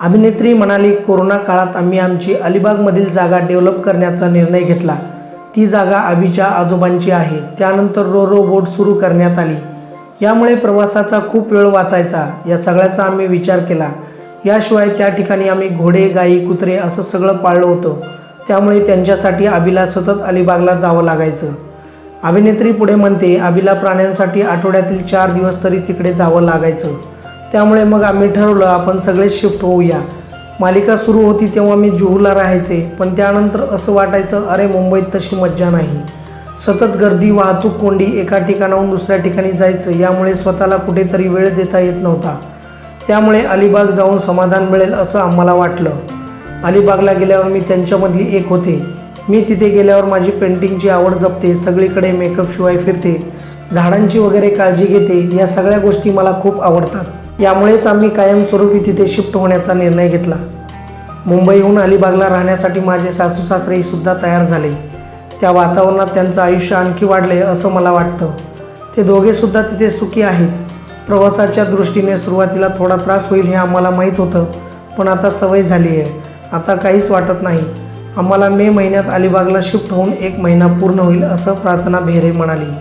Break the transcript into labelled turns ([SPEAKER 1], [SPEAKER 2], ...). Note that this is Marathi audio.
[SPEAKER 1] अभिनेत्री म्हणाली कोरोना काळात आम्ही आमची अलिबागमधील जागा डेव्हलप करण्याचा निर्णय घेतला. ती जागा आबीच्या आजोबांची आहे. त्यानंतर रो रो बोट सुरू करण्यात आली. यामुळे प्रवासाचा खूप वेळ वाचायचा. या सगळ्याचा आम्ही विचार केला. याशिवाय त्या ठिकाणी आम्ही घोडे गाई कुत्रे असं सगळं पाळलं होतं. त्यामुळे त्यांच्यासाठी आबीला सतत अलिबागला जावं लागायचं. अभिनेत्री पुढे म्हणते आबीला प्राण्यांसाठी आठवड्यातील चार दिवस तरी तिकडे जावं लागायचं. त्यामुळे मग आम्ही ठरवलं आपण सगळे शिफ्ट होऊया. मालिका सुरू होती तेव्हा मी जुहूला राहायचे पण त्यानंतर असं वाटायचं अरे मुंबईत तशी मज्जा नाही. सतत गर्दी वाहतूक कोंडी एका ठिकाणाहून दुसऱ्या ठिकाणी जायचं यामुळे स्वतःला कुठेतरी वेळ देता येत नव्हता. त्यामुळे अलिबाग जाऊन समाधान मिळेल असं आम्हाला वाटलं. अलिबागला गेल्यावर मी त्यांच्यामधली एक होते. मी तिथे गेल्यावर माझी पेंटिंगची आवड जपते सगळीकडे मेकअपशिवाय फिरते. झाडांची वगैरे काळजी घेते या सगळ्या गोष्टी मला खूप आवडतात. यामुळेच आम्ही कायमस्वरूपी तिथे शिफ्ट होण्याचा निर्णय घेतला. मुंबईहून अलिबागला राहण्यासाठी माझे सासू सासरेसुद्धा तयार झाले. त्या वातावरणात त्यांचं आयुष्य आणखी वाढले असं मला वाटतं. ते दोघेसुद्धा तिथे सुखी आहेत. प्रवासाच्या दृष्टीने सुरुवातीला थोडा त्रास होईल हे आम्हाला माहीत होतं पण आता सवय झाली आहे. आता काहीच वाटत नाही. आम्हाला मे महिन्यात अलिबागला शिफ्ट होऊन एक महिना पूर्ण होईल असं प्रार्थना बेहरे म्हणाली.